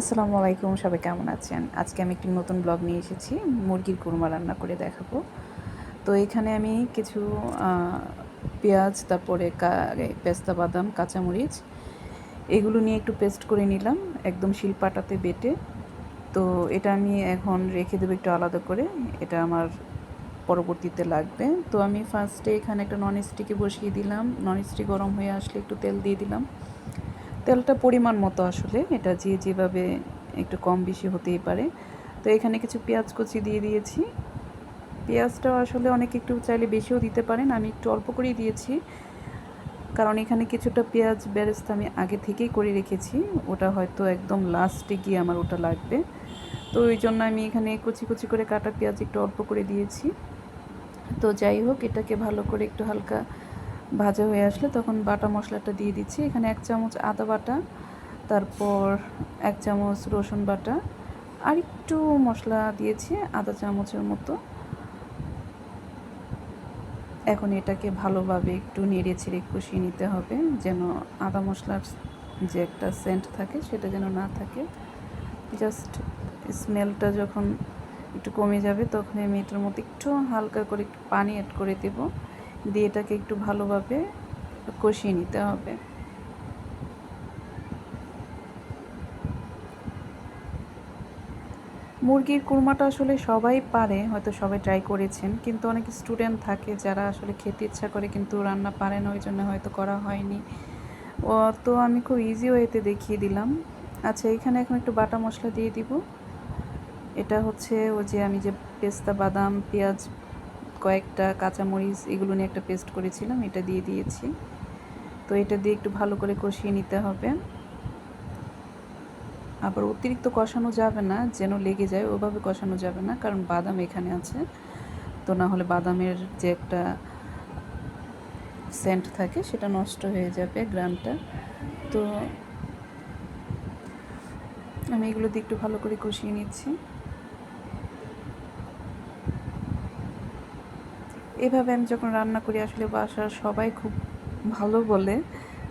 আসসালামু আলাইকুম, সবাই কেমন আছেন? আজকে আমি একটি নতুন ব্লগ নিয়ে এসেছি, মুরগির কুরমা রান্না করে দেখাবো। তো এখানে আমি কিছু পেঁয়াজ, তারপরে পেস্তা বাদাম, কাঁচামরিচ, এগুলো নিয়ে একটু পেস্ট করে নিলাম, একদম শিলপাটাতে বেটে। তো এটা আমি এখন রেখে দেবো একটু আলাদা করে, এটা আমার পরবর্তীতে লাগবে। তো আমি ফার্স্টে এখানে একটা নন স্টিকে বসিয়ে দিলাম নন স্টিক গরম হয়ে আসলে একটু তেল দিয়ে দিলাম। তেলটা পরিমাণ মতো আসলে। এটা যে যেভাবে একটু কম বেশি হতেই পারে। তো এখানে কিছু পেঁয়াজ কুচি দিয়ে দিয়েছি। পেঁয়াজটাও আসলে অনেকে একটু চাইলে বেশিও দিতে পারেন। আমি একটু অল্প করেই দিয়েছি। কারণ এখানে কিছুটা পেঁয়াজ বেরেস্তা আমি আগে থেকেই করে রেখেছি। ওটা হয়তো একদম লাস্টে গিয়ে আমার ওটা লাগবে। তো ওই জন্য আমি এখানে কুচি কুচি করে কাটা পেঁয়াজ একটু অল্প করে দিয়েছি। তো যাই হোক, এটাকে ভালো করে একটু হালকা ভাজা হয়ে আসলে তখন বাটা মশলাটা দিয়ে দিচ্ছি। এখানে এক চামচ আদা বাটা, তারপর এক চামচ রসুন বাটা, আর একটু মশলা দিয়েছি আধা চামচের মতো। এখন এটাকে ভালোভাবে একটু নেড়ে ছেড়ে কষিয়ে নিতে হবে, যেন আদা মশলার যে একটা সেন্ট থাকে সেটা যেন না থাকে। জাস্ট স্মেলটা যখন একটু কমে যাবে, তখন আমি এটার মধ্যে একটু হালকা করে একটু পানি অ্যাড করে দেব। দিয়ে এটাকে একটু ভালোভাবে কষিয়ে নিতে হবে। মুরগির কুরমাটা আসলে সবাই পারে, হয়তো সবাই ট্রাই করেছেন, কিন্তু অনেক স্টুডেন্ট থাকে যারা আসলে খেতে ইচ্ছা করে, কিন্তু রান্না পারে না, ওই জন্য হয়তো করা হয়নি। তো আমি খুব ইজি ওয়েতে দেখিয়ে দিলাম। আচ্ছা এখানে এখন একটু বাটা মশলা দিয়ে দিব। এটা হচ্ছে ও যে আমি যে পেস্তা, বাদাম, পেঁয়াজ কয়েকটা কাঁচামরিচ এগুলো নিয়ে একটা পেস্ট করেছিলাম, এটা দিয়ে দিয়েছি। তো এটা দিয়ে একটু ভালো করে কষিয়ে নিতে হবে। আবার অতিরিক্ত কষানো যাবে না, যেন লেগে যায়, ওভাবে কষানো যাবে না, কারণ বাদাম এখানে আছে। তো না হলে বাদামের যে একটা সেন্ট থাকে, সেটা নষ্ট হয়ে যাবে গ্রানটা। তো আমি এগুলো দিয়ে একটু ভালো করে কষিয়ে নিচ্ছি। এভাবে আমি যখন রান্না করি, আসলে বাসার সবাই খুব ভালো বলে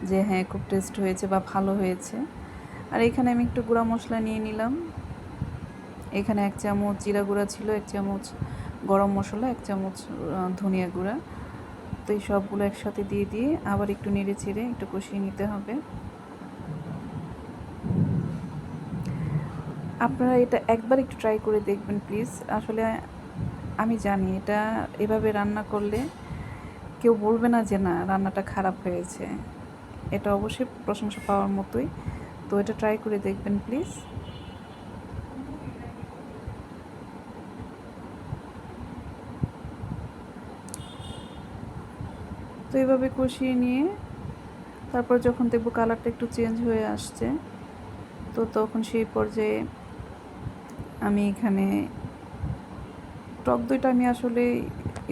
যে হ্যাঁ খুব টেস্ট হয়েছে বা ভালো হয়েছে। আর এখানে আমি একটু গুঁড়া মশলা নিয়ে নিলাম। এখানে এক চামচ জিরা গুঁড়া ছিল, এক চামচ গরম মশলা, এক চামচ ধনিয়া গুঁড়া। তো এই সবগুলো একসাথে দিয়ে দিয়ে আবার একটু নেড়ে চেড়ে একটু কষিয়ে নিতে হবে। আপনারা এটা একবার একটু ট্রাই করে দেখবেন প্লিজ আসলে আমি জানি এটা এভাবে রান্না করলে কেউ বলবে না যে না, রান্নাটা খারাপ হয়েছে। এটা অবশ্যই প্রশংসা পাওয়ার মতোই। তো এটা ট্রাই করে দেখবেন প্লিজ তো এভাবে কষিয়ে নিয়ে, তারপর যখন দেখব কালারটা একটু চেঞ্জ হয়ে আসছে, তো তখন সেই পর্যায়ে আমি এখানে টক দইটা আমি আসলে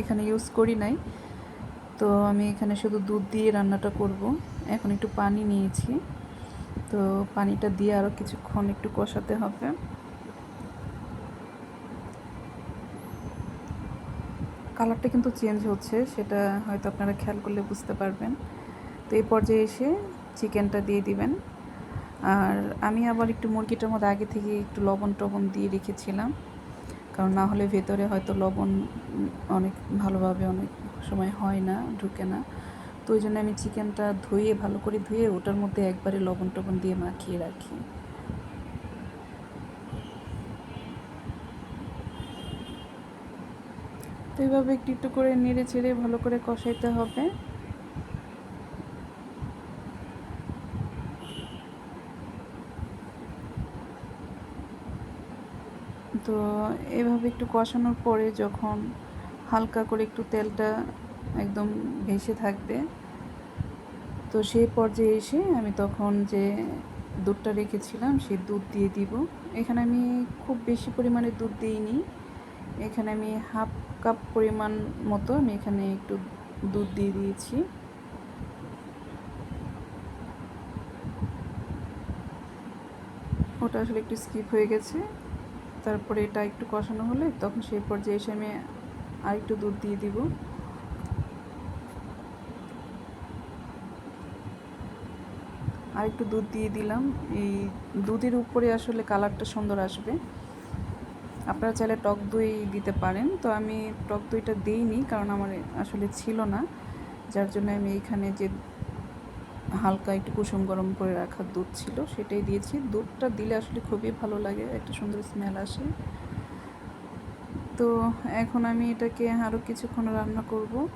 এখানে ইউজ করি নাই। তো আমি এখানে শুধু দুধ দিয়ে রান্নাটা করব। এখন একটু পানি নিয়েছি। তো পানিটা দিয়ে আরও কিছুক্ষণ একটু কষাতে হবে। কালারটা কিন্তু চেঞ্জ হচ্ছে, সেটা হয়তো আপনারা খেয়াল করলে বুঝতে পারবেন। তো এই পর্যায়ে এসে চিকেনটা দিয়ে দিবেন। আর আমি আবার একটু মুরগিটার মধ্যে আগে থেকে একটু লবণ টবণ দিয়ে রেখেছিলাম। কারণ না হলে ভেতরে হয়তো লবণ অনেক ভালোভাবে অনেক সময় হয় না, ঢুকে না। তো ওই জন্য আমি চিকেনটা ধুয়ে, ভালো করে ধুয়ে ওটার মধ্যে একবারে লবণ টবণ দিয়ে মাখিয়ে রাখি। তো এইভাবে একটু একটু করে নেড়ে চেড়ে ভালো করে কষাইতে হবে। তো এভাবে একটু কষানোর পরে যখন হালকা করে একটু তেলটা একদম ভেসে থাকবে, তো সেই পর্যায়ে এসে আমি তখন যে দুধটা রেখেছিলাম সেই দুধ দিয়ে দিব। এখানে আমি খুব বেশি পরিমাণে দুধ দিইনি। এখানে আমি হাফ কাপ পরিমাণ মতো আমি এখানে একটু দুধ দিয়ে দিয়েছি। ওটা আসলে একটু স্কিপ হয়ে গেছে। তারপরে এটা একটু কষানো হলে তখন সেই পর্যায়ে এসে আমি আর একটু দুধ দিয়ে দিব। আর একটু দুধ দিয়ে দিলাম। এই দুধের উপরে আসলে কালারটা সুন্দর আসবে। আপনারা চাইলে টক দই দিতে পারেন। তো আমি টক দইটা দিইনি কারণ আমার আসলে ছিল না। যার জন্য আমি এইখানে যে হালকা একটু কুসুম গরম করে রাখা দুধ ছিল, সেটাই দিয়েছি। দুধটা দিলে আসলে খুবই ভালো লাগে, একটা সুন্দর স্মেল আসে। তো এখন আমি এটাকে আরও কিছুক্ষণ রান্না করব।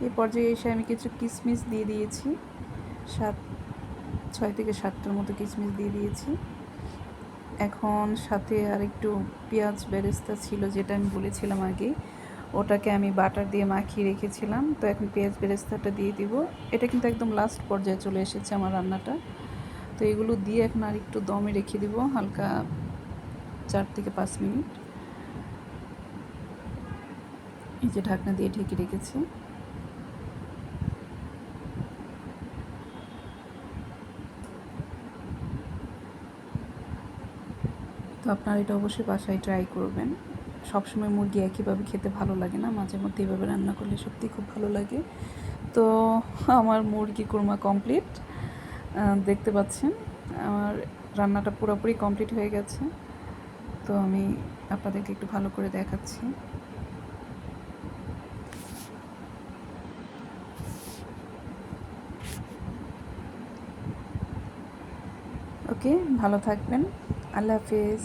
এই পর্যায়ে এসে আমি কিছু কিশমিশ দিয়ে দিয়েছি। সাত, ছয় থেকে সাতটার মতো কিশমিশ দিয়ে দিয়েছি। এখন সাথে আর একটু পেঁয়াজ বেরেস্তা ছিল, যেটা আমি বলেছিলাম আগে। ওটাকে আমি বাটার দিয়ে মাখিয়ে রেখেছিলাম। তো এখন পেঁয়াজ বেরেস্তাটা দিয়ে দিব। এটা কিন্তু একদম লাস্ট পর্যায়ে চলে এসেছে আমার রান্নাটা। তো এগুলো দিয়ে এখন আর একটু দমে রেখে দিব, হালকা চার থেকে পাঁচ মিনিট। এই যে ঢাকনা দিয়ে ঢেকে রেখেছি। তো আপনারা এটা অবশ্যই বাসায় ট্রাই করবেন। সবসময় মুরগি একইভাবে খেতে ভালো লাগে না। মাঝে মধ্যে এভাবে রান্না করলে সত্যি খুব ভালো লাগে। তো আমার মুরগি কোরমা কমপ্লিট দেখতে পাচ্ছেন। আমার রান্নাটা পুরোপুরি কমপ্লিট হয়ে গেছে। তো আমি আপনাদেরকে একটু ভালো করে দেখাচ্ছি। ওকে, ভালো থাকবেন। আল্লাহ হাফিজ।